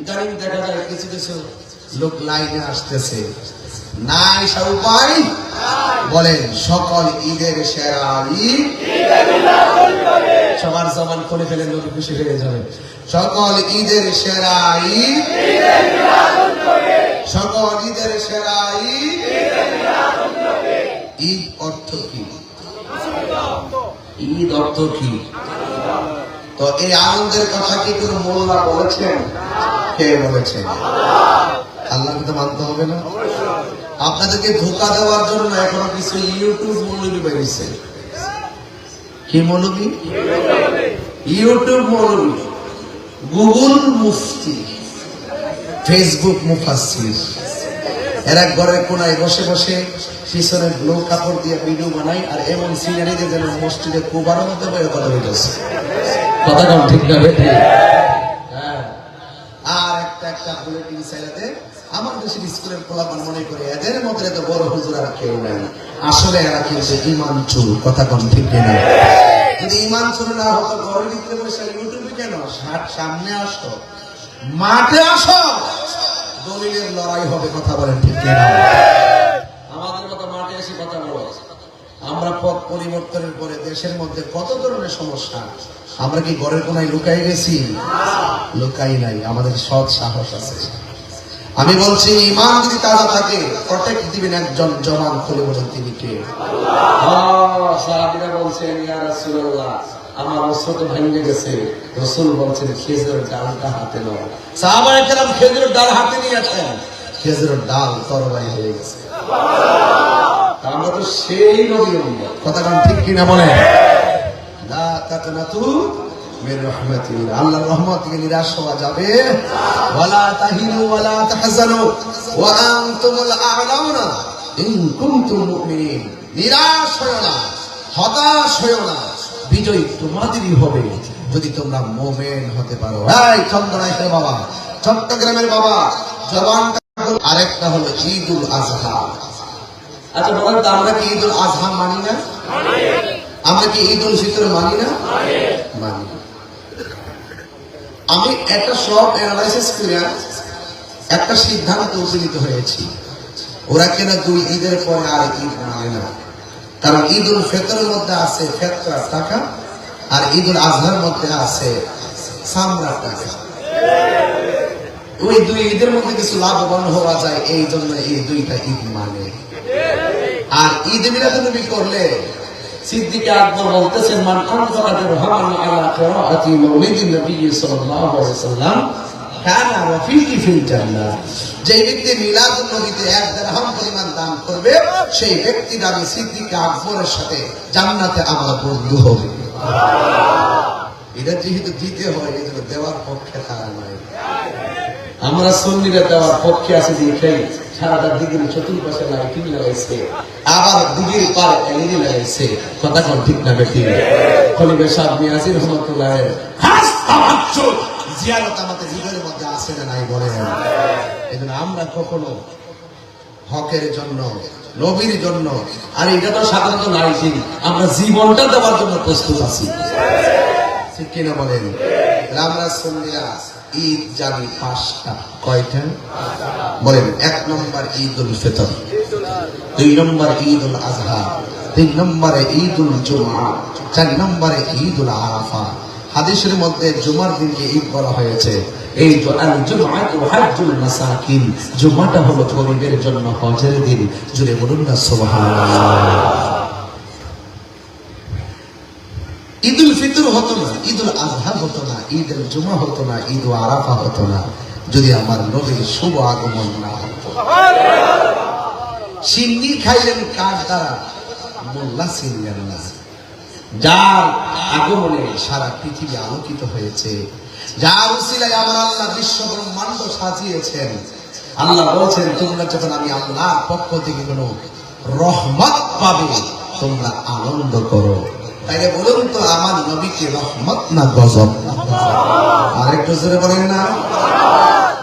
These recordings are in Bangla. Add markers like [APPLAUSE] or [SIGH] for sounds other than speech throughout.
ইদানিং দেখা যায় কিছু কিছু লোক লাইনে আসতেছে। নাই সা উপায় বলেন সকল ঈদের সেরা ঈদ। সবার জমান করে ফেলে নবী খুশি হয়ে যাবে। সকল ঈদের সেরা সকল ঈদের সেরা ঈদ অর্থ কি? ঈদ অর্থ কি? তো এই আনন্দের কথা কি কোন মোল্লা বলেছেন? কে বলেছেন আল্লাহকে তো মানতে হবে না। আপনাদেরকে ধোকা দেওয়ার জন্য এখনও কিছু ইউটিউব মৌলবী বেরিয়েছে কি মৌলবী? ইউটিউব মৌলবী। গুগল মুফতি। ফেসবুক মুফাসির এরা ঘরের কোনায় বসে বসে পিছনে ব্লু কাপড় দিয়ে ভিডিও বানাই আর এমন সিনারি দিয়ে যেন মসজিদে কুবারের মধ্যে বয়ে কথা কথা কম ঠিক না একটা বুলেটিন চাইলাতে আমার দেশের স্কুলের পোলাপান মনে করে, এদের মধ্যে এত বড় হুজুর আর কেউ নাই। আসলে এরা কিন্তু ইমান চুর, কথা কম ঠিক না? যদি ইমান চুর না হতো, ঘরের ভিতরে বসে ইউটিউবে কেন? হাট সামনে আসো, মাঠে আসো, দলিলের লড়াই হবে, কথা বলেন ঠিক না? আমাদের মতো মাঠে এসে কথা বলো। আমরা পথ পরিবর্তনের পরে দেশের মধ্যে কত ধরনের সমস্যা? আমরা কি ঘরের কোনায় লুকাই গেছি? লুকাই নাই আমাদের সৎ সাহস আছে। আমি বলছি ইমান যদি তারা থাকে প্রটেক্ট দিবেন একজন জওয়ান খুলে বলেন তিনি কে? সাহাবিরা বলছেন ইয়া রাসূলুল্লাহ আমার অস্ত্র তো ভেঙে গেছে। রসুল বলছেন খেজুরের ডালটা হাতে নাও। সাহাবায়ে কেরাম খেজুরের ডাল হাতে নিয়েছেন খেজুরের ডাল তরবারি হয়ে গেছে। আমরা তো সেই নবী উম্মত। কথা ঠিক কিনা বলে আল্লাহর রহমত নিরাশ যাবে। নিরাশ হতাশ বিজয় তোমাদেরই হবে যদি তোমরা মোমেন হতে পারো। চন্দ্রনাথের বাবা, চট্টগ্রামের বাবা জবানটা হলো আরেকটা হলো ঈদুল আজহা। আচ্ছা বলেন তো আমরা কি ঈদুল আজহা মানি না? আমরা কি ঈদ উল ফিতর মানি না? মানি। আমি একটা সব অ্যানালাইসিস করে একটা সিদ্ধান্ত উপনীত হয়েছি। ওরা কেন দুই ঈদের পরে আর ঈদ মানে না? কারণ ঈদ উল ফিতরের মধ্যে আছে ফেতরা টাকা আর ঈদ উল আজহার মধ্যে আছে সামরা টাকা। ওই দুই ঈদের মধ্যে কিছু লাভবান হওয়া যায়, এই জন্য এই দুইটা ঈদ মানে। আর ঈদ মিলাদুন্নবী করলে সিদ্দিক আকবর বলতেছেন, মান দিরহামান আলা কিরাআতি নবী সাল্লাল্লাহু আলাইহি ওয়াসাল্লাম কানা রাফিকি ফিল জান্নাহ। যে ব্যক্তি মিলাদুন নবীতে এক দিরহাম পরিমাণ দান করবে, সেই ব্যক্তির আমি সিদ্দিক আকবরের সাথে জান্নাতে আমার বন্ধু হবে। এটা যেহেতু দিতে হয় দেওয়ার পক্ষে তারা নয়। আমরা সন্নিরা দেওয়ার পক্ষে আছে দেখে সারাটা দিকের চতুর্পাশে লাইটিং লাগাইছে। আবার দিকের পার এলইডি লাগাইছে। কথা কোন ঠিক না বেটি? খলিফা সাহেব মিয়াজির রহমতুল্লাহ জিয়ারত আমাদের হৃদয়ের মধ্যে আছে না নাই বলেন? এজন্য আমরা কখনো হকের জন্য, নবীর জন্য, আর এটা তো সাধারণত লাইটিং আমরা জীবনটা দেওয়ার জন্য প্রস্তুত আছি। ঠিক কিনা বলেন? সন্ধ্যা ঈদ জানি পাঁচটা। কয়টা? বলেন এক নম্বর ঈদ উল ফিতর দুই নম্বর ঈদ উল আজহা তিন নম্বরে ঈদ উল জুমা চার নম্বরে ঈদ উল আরাফা। হাদিসের মধ্যে জুমার দিনকে ঈদ বলা হয়েছে। এই মাসাকিন জুমাটা হলো গরিবের জন্য হজের দিন। জুড়ে বলুন না সুবহানাল্লাহ ঈদুল ফিতর হতো না, ঈদুল আজহা হতো না, ঈদুল জুমা হতো না, ঈদ আরাফা হতো না, যদি আমার নবীর শুভ আগমন না সিন্নি খাইলেন কার দ্বারা? মোল্লা যার আগমনে সারা পৃথিবী আলোকিত হয়েছে, যার উসিলায় আমার আল্লাহ বিশ্ব ব্রহ্মাণ্ড সাজিয়েছেন, আল্লাহ বলছেন, তোমরা যখন আমি আল্লাহর পক্ষ থেকে কোনো রহমত পাবে, তোমরা আনন্দ করো। তাইলে বলুন তো আমার নবীকে রহমত না গজব? আরেকটু জোরে বলেন না।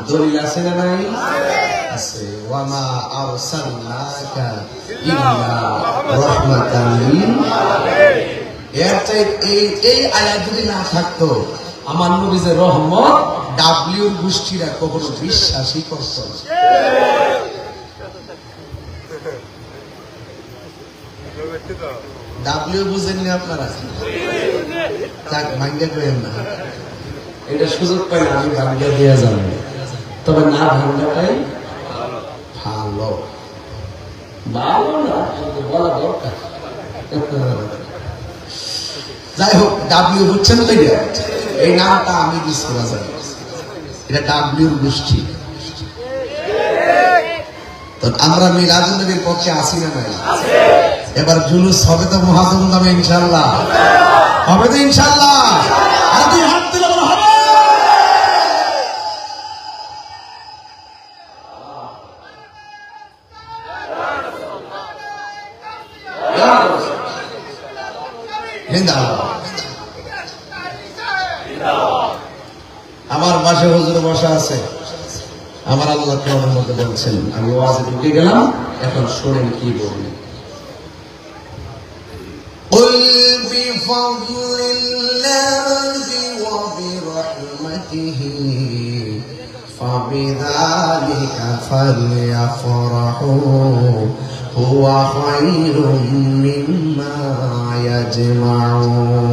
দলিল আছে না নাই? আছে। ওয়ামা আরসালনাকা ইল্লা রাহমাতান লিল এর চাই এই এই আয়াত যদি না থাকতো আমার নবী যে রহমত ডাব্লিউর গোষ্ঠীরা কখনো বিশ্বাসই করত না। [LAUGHS] ডাব্লিউ বুঝেননি আপনারা? যাক, ভাঙ্গে করেন না। এটা সুযোগ পাই না আমি ভাগ্যে দেওয়া যাব। তবে না ভাঙ্গাটাই ভালো। ভালো না বলা দরকার। যাই হোক ডাব্লিউ বুঝছেন তো? এই নামটা আমি দিচ্ছি এটা ডাব্লিউর গোষ্ঠী। আমরা মিলাদুল নবীর পক্ষে আসি না নাই? এবার জুলুস হবে তো মহাজন নামে ইনশাল্লাহ হবে তো ইনশাল্লাহ। আমার পাশে হুজুর বসা আছে। আমার আল্লাহ কেমন মতো বলছেন আমি ওয়াজে ঢুকে গেলাম এখন শোনেন কি বললেন قل بفضل الله وبرحمته فبذلك فليفرحوا هو خير مما يجمعون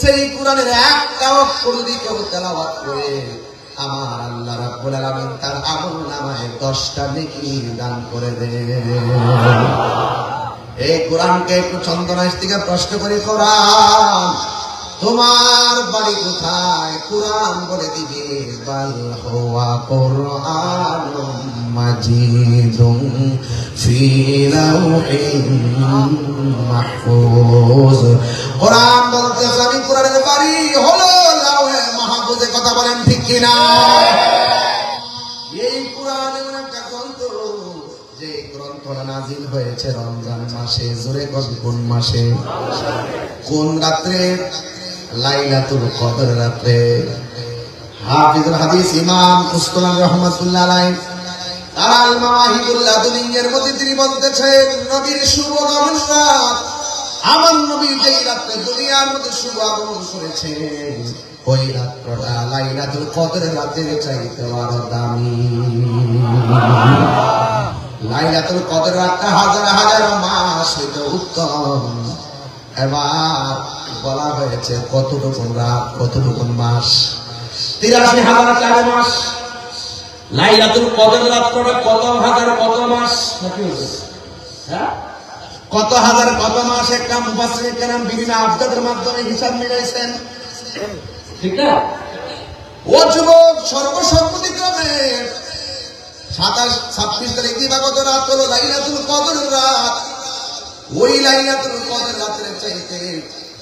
সেই কোরআনের একটা অক্ষর যদি কেউ তেলাওয়াত করে, আমার আল্লাহ রাব্বুল আলামিন তার আমল নামায় দশটা নেকি দান করে দেন এই কোরআনকে একটু চন্দনাইশ থেকে প্রশ্ন করি, কোরআন তোমার বাড়ি কোথায়? কোরআন বলে দিবে, বাল হুয়া কোরআন মাজিদুম ফি লাউহিন মাহফুজ। কোরআন বলতে আমি কোরআনের বাড়ি হলো লাউহে মাহফুজে, কথা বলেন ঠিক কিনা? এই কোরআন এমন একটা গ্রন্থ। যে গ্রন্থটা নাজিল হয়েছে রমজান মাসে, জোরে কোন মাসে? কোন রাত্রে? লাইলাতুল কদর রাত্রে। হাফিজুল হাদিস ইমাম কুস্তুলাম রহমাতুল্লাহ আলাইহি তার আল মাওয়াহিদুল লাদুনিয়ের মধ্যে তিনি বলতেছেন, নবীর শুভ আগমন রাত আমার নবী যেই রাত্রে দুনিয়ার মধ্যে শুভ আগমন করেছে ওই রাত্রটা লাইলাতুল কদর রাতের চাইতে আরও দামি। লাইলাতুল কদর রাতটা হাজার হাজার মাস হইতে উত্তম। এবার বলা হয়েছে কতটুকুন রাত, কতটুকুন মাস। তিরাশি হাজার চার মাস। লাইলাতুল কদর রাত্রটা কত হাজার কত মাস? হ্যাঁ? কত হাজার কত মাস একটা মুফাসসির কেরাম বিভিন্ন আবদাদের মাধ্যমে হিসাব মিলাইছেন? ঠিক না? ও যুবক সর্বসম্মতিক্রমে সাতাশ, ছাব্বিশ তারিখ দিবাগত রাত হলো লাইলাতুল কদর রাত। ওই লাইলাতুল কদর রাতের চাইতে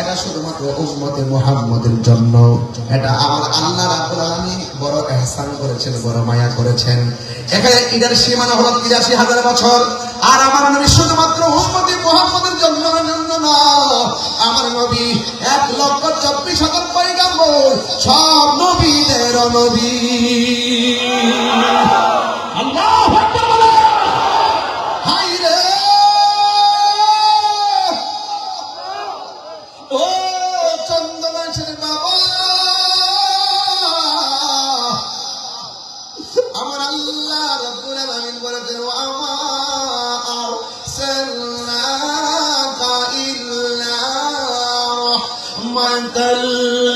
এটা শুধুমাত্র উম্মতে মুহাম্মদের জন্য। এটা আমার আল্লাহ রাব্বুল আলামিন বড় এহসান করেছেন, বড় মায়া করেছেন। এখানে ঈদের সীমানা হলো তিরাশি হাজার বছর। আর আমার নবী শুধুমাত্র উম্মতে মোহাম্মদের জন্য না, আমার নবী এক লক্ষ চব্বিশ হাজার পয়গাম্বর, সব নবীদের নবী।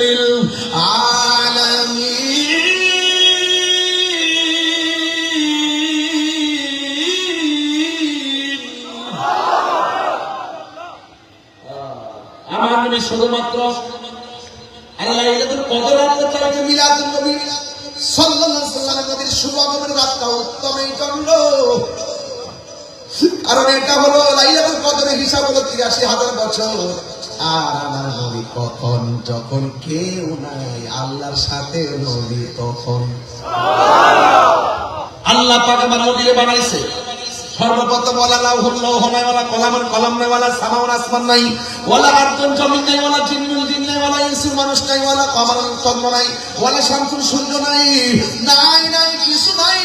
লিল আলামিন আমার নবী শুধুমাত্র আরে লাইলাতুল কদর রাতটা চাইতে মিলাদুন নবী সাল্লাল্লাহু আলাইহি ওয়াসাল্লাম নবীর শুভ আগমনের রাতটা উত্তম এই জন্য কারণ এটা হলো লাইলাতুল কদরের হিসাব হলো তিরাশি হাজার বছর। আর আমার নবী কখন? যখন কেউ নাই, আল্লাহর সাথে নবী তখন। আল্লাহ পাক আমার নবীরে বানাইছে। সর্বপ্রথম সূর্য নাই, কিছু নাই।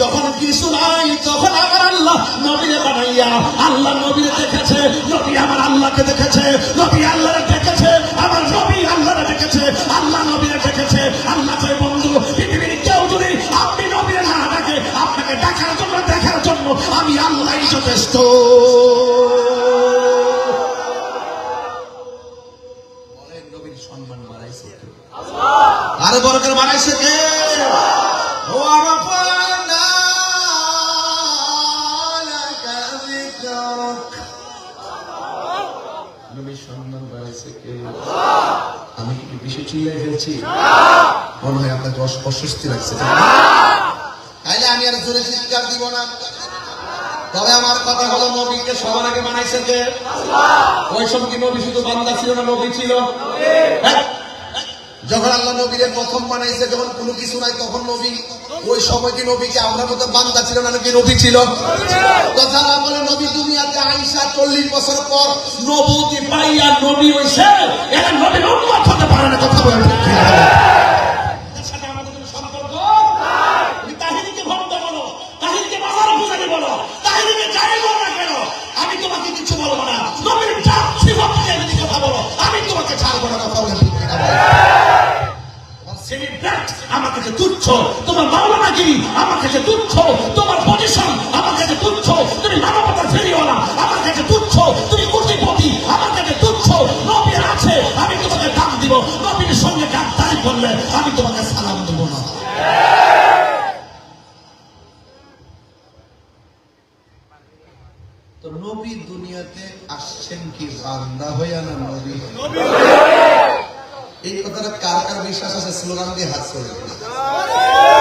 যখন কিছু নাই তখন আমার আল্লাহ নবীরে বানাইয়া আল্লাহ নবীরে দেখেছে নবী আমার আল্লাহকে দেখেছে নবী আল্লাহরে দেখেছে আমার নবী আল্লাহরে দেখেছে আল্লাহ নবীরে দেখেছে। আল্লাহ কয় বন্ধু পৃথিবীর কেউ যদি আপনি নবীরে না ডাকে আপনাকে দেখার জন্য দেখার জন্য আমি আল্লাহই যথেষ্ট। সম্মান? আরও বড় করে বাড়াইছে কে? বেশি চিল্লাই ফেলছি। মনে হয় আপনাকে অস্বস্তি লাগছে তাইলে আমি আর জোরে চিৎকার দিব না। তবে আমার কথা হলো, নবীকে সবার আগে বানাইছে যে ওই সব কি নবী, শুধু বান্দা ছিল না, নবী ছিল? যখন আল্লাহ নবীরে প্রথম বানাইছে, যখন কোনো কিছু নাই, তখন নবী, ওই সময় কি নবী নবীকে আমরা মতো বান্দা ছিল না নাকি নবী ছিল? কথা না বলে, নবী, দুনিয়াতে আইসা চল্লিশ বছর পর নবতী পাইয়া নবী হইছে। এরা নবীর উন্মত হতে পারে না, কথা বলেন কার কার বিশ্বাস আছে? স্লোগান দিয়ে হাত করে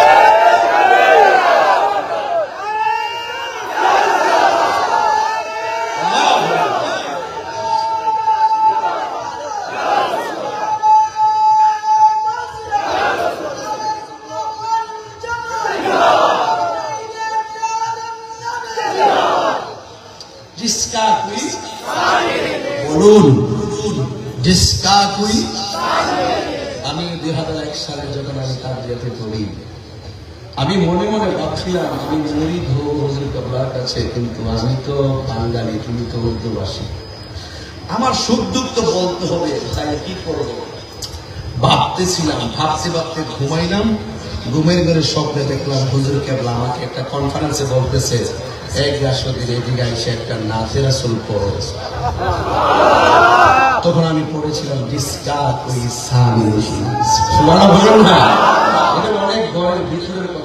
কাছে কিন্তু আমি তো বাঙালি, তুমি তো উর্দুভাষী আমার সুখ দুঃখ তো বলতে হবে তাই কি করব? ভাবতেছিলাম, ভাবতে ভাবতে ঘুমাইলাম, ঘুমের ঘরে স্বপ্নে দেখলাম, হুজুর কেবলা আমাকে একটা কনফারেন্সে বলতেছে এক দিন এদিকে এসে একটা নাচের আসল পড়ো। তখন আমি পড়েছিলাম ডিসকা ওই সামি এটা অনেক ঘরের ভিতরের কথা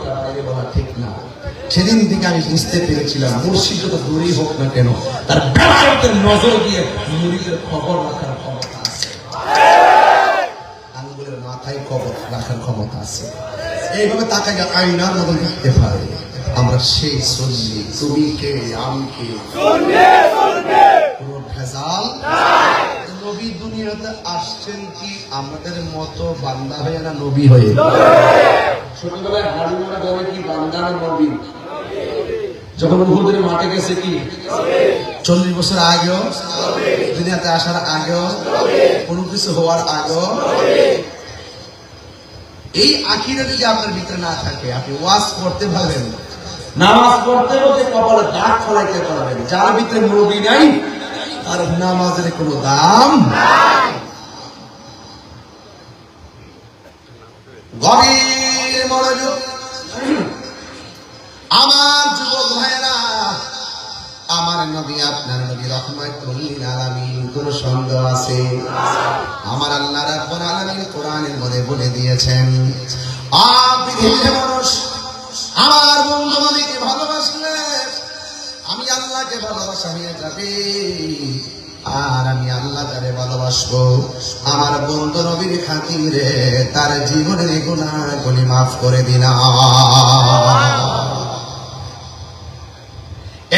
সেদিন থেকে আমি বুঝতে পেরেছিলাম মুর্শিদ যত দূরেই হোক না কেন তার বেলায়তের নজর দিয়ে মুরিদের খবর রাখার ক্ষমতা আছে। আঙ্গুলের মাথায় খবর রাখার ক্ষমতা আছে। এইভাবে তাকে আইনার মতন দেখতে পারে আমরা সেই সন্নি তুমি কে আমি কে? কোনো ভেজাল? নবী দুনিয়াতে আসছেন কি আমাদের মতো বান্দা হয়ে না নবী হয়ে? ছোটবেলায় হারুনা কি বান্দানা নবী? যখন উহুদের মাঠে গেছে কি? চল্লিশ বছর আগেও, দুনিয়াতে আসার আগেও, কোনো কিছু হওয়ার আগেও, এই আখিরা যদি আপনার ভিতরে না থাকে, আপনি ওয়াজ করতে পারবেন নামাজ পড়তে বলতে কপালে দাগ ফলাইতে পারবেন যার ভিতরে নবী নাই আর নামাজের কোনো দাম গভীর মনোযোগ আমার যুবক ভাইয়েরা, আমার নবী, আপনার নবী রহমাতুল লিল আলামিন, কোন সন্দেহ আছে? আমার আল্লাহ রাব্বুল আলামিন কোরআনের মধ্যে বলে দিয়েছেন মানুষ, আমার বন্ধু নবীকে ভালোবাসলে আমি আল্লাহকে ভালোবাসা হয়ে যাবে, আর আমি আল্লাহ তারে ভালোবাসবো। আমার বন্ধু নবীর খাতিরে তার জীবনের গুণাগুলি মাফ করে দিনা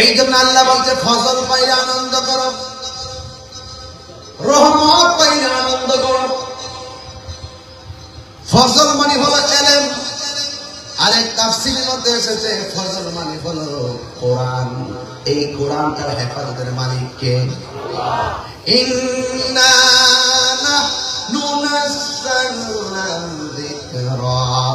এই জন্য আল্লাহ বলছে ফসল পাইলে আনন্দ করো, রহমত পাইলে আনন্দ করো। ফসল মানে হলো এলেম। আরেক তাফসিলের মধ্যে এসেছে, ফজল মানে হলো কোরআন। এই কোরআন তার হেফাজতের মালিক কে? ইন্না নাহনু নাযালনা যিকরা।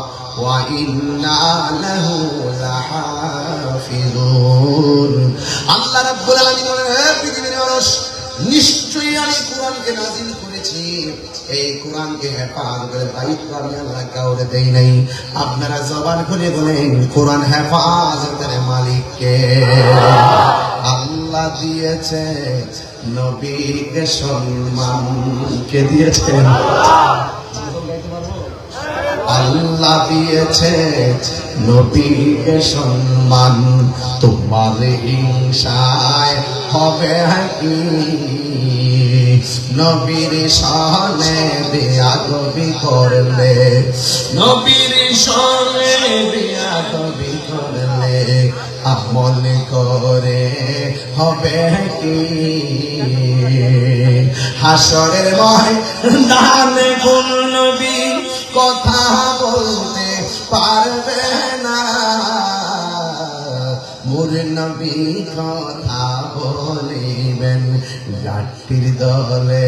কাউরে নাই। আপনারা জবান খুলে বলেন, কোরআন হেফাজতের মালিককে। আল্লাহ দিয়েছে নবীকে সম্মান। কে দিয়েছে? আল্লাহ দিয়েছে নবীকে সম্মান। তোমার হিংসায় হবে কি? নবীর সনে দেয়া কবি করলে, নবীর সনে দেয়া কবি করলে আমল করে হবে কি? হাসরের ময় দানে কোন নবী কথা বলতে পারবে না। মোর নবী কথা বলিবেন গাটির দলে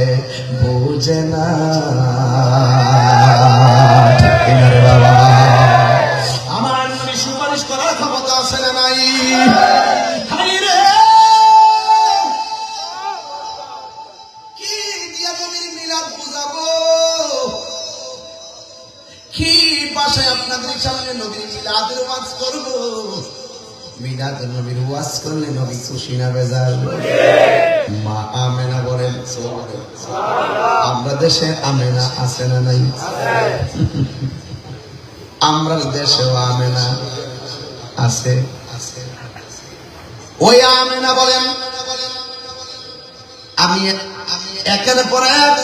বোঝে না। বাবা। মিলাদ নবীর ওয়াজ করলে নবী খুশি না বেজার। মা আমেনা বলেন আমরা দেশে আমেনা আছে না নাই? আমরা দেশেও আমেনা আছে। ওই আমেনা বলেন, আমি একের পর এক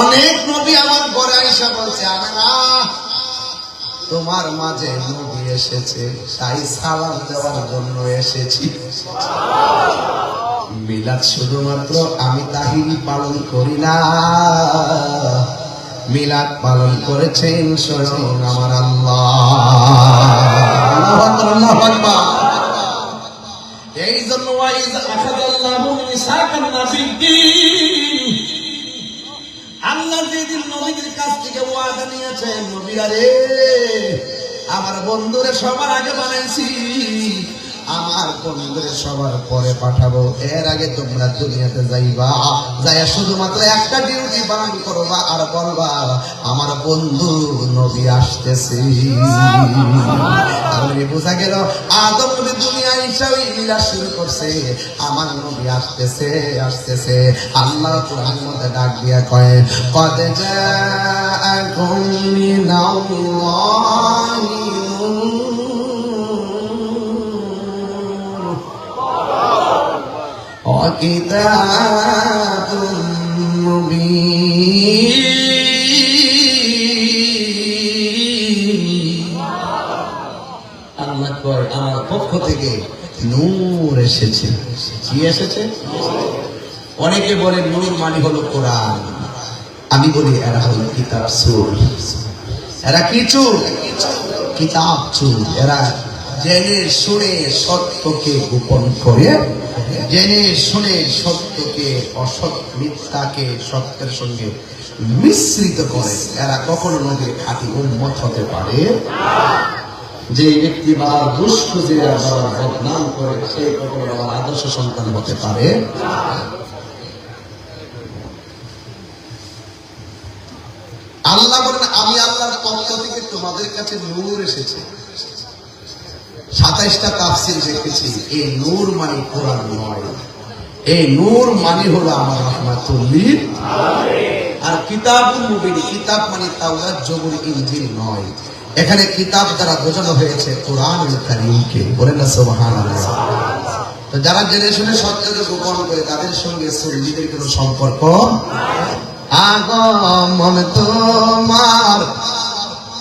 অনেক নবী আমার ঘরে আইসা বলছে আমি না তোমার মাঝে নবী এসেছে। তাই সালাম দেওয়ার জন্য এসেছি। মিলাদ শুধুমাত্র আমি তাহিরি পালন করি না। মিলাদ পালন করেছেন স্বয়ং আমার আল্লাহ। এই জন্য আল্লাহ যেদিন নবীদের কাছ থেকে ওয়াদা নিয়েছেন, নবীরা রে আমার বন্ধুরে সবার আগে বানাইছি। আমার বন্ধুরে সবার পরে পাঠাবো। এর আগে তোমরা দুনিয়াতে যাইবা। যাইয়া শুধুমাত্র একটা ডিউটি পালন করবা আর বলবা, আমার বন্ধু নবী আসতেছে। তাহলে বোঝা গেল? আদম দুনিয়া হিসাবে লীলা শুরু করছে। আমার নবী আসতেছে আসতেছে। আল্লাহ কোরআন মধ্যে ডাক দিয়া কয়, কদ মিনাল্লাহি নূর وكتاب مبين আল্লাহ কয় আমার পক্ষ থেকে নূর এসেছে কি এসেছে অনেকে বলে নূর মানে হলো কোরআন আমি বলি এরা হলো কিতাব সুর এরা কি চুর কিতাব চুর এরা জেনে শুনে সত্যকে গোপন করে জেনে শুনে সত্যকে, অসৎ মিথ্যাকে সত্যের সঙ্গে মিশ্রিত করে। এরা কখনো নদীর খাঁটি উন্মত হতে পারে যে ব্যক্তি বাবার দোষ খুঁজে বাবার বদনাম করে, সে কখনো বাবার আদর্শ সন্তান হতে পারে আল্লাহ বলেন, আমি আল্লাহর পক্ষ থেকে তোমাদের কাছে নূর এসেছে। সাতাইশটা তাফসির দেখেছি। এই নূর মানে কোরআন নয়। এই নূর মানে হলো আমার রহমাতুল্লিল আর কিতাবুল মুবিন, কিতাব মানে তাওরাত, জবুর ইনজিল নয়। এখানে কিতাব দ্বারা বোঝানো হয়েছে কোরআনুল কারীমকে। বলেন না সুবহানাল্লাহ। তো যারা জেনে শুনে সত্যকে গোপন করে তাদের সঙ্গে সুন্নিদের কোনো সম্পর্ক আগমন তোমার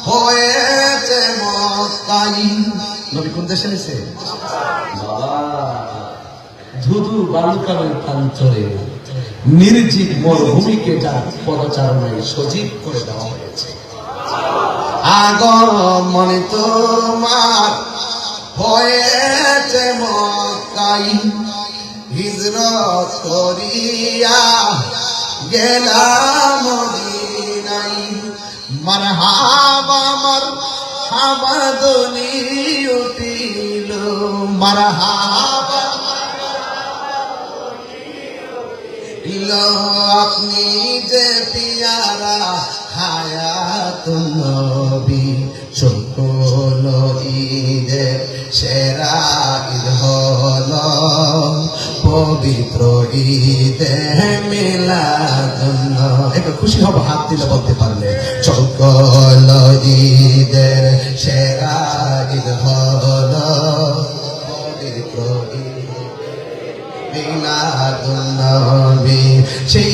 হয়েছে মক্কাই। নবী কোন দেশে বাবা, ধুধু বালুকামের প্রান্তরে নির্জীব মরুভূমিকে যার পদচারণায় সজীব করে দেওয়া হয়েছে। আগমন তোমার হয়েছে মক্কাই হিজরত করিয়া গেলাম মারহাবা মার হামাদনি উঠিল মারহাবা। আপনি যে পিয়ারা হায়াত নবী সকল ঈদে সেরা হল। পবিত্র ঈদে খুশি হব, হাত দিলে বলতে পারলে। চকল ঈদের সেরা ঈদ হল পবিত্র সেই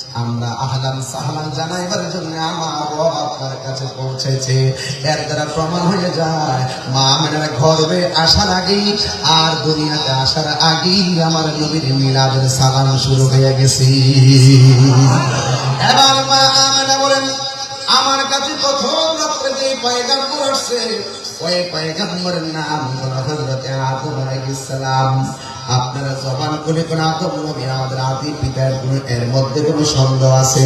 আমরা আহলান সাহলান জানাইবার জন্য আমার রব আপনার কাছে পৌঁছেছে। এর দ্বারা প্রমাণ হয়ে যায়, মা মেনার গর্বে আসার আগেই আর দুনিয়াতে আসার আগেই আমার নবীর মিলাদের সালাম শুরু হয়ে গেছে। এবার মা আমেনা বলেন, আমার কাছে প্রথম রাত্রে যে পয়গাম্বর আসছে, ওই পয়গাম্বরের নাম হলো হযরত আদম আলাইহিস সালাম। আপনারা জবান করে কোনো আদম নবী আমাদের আদি পিতার কোনো এর মধ্যে কোনো সন্দেহ আছে?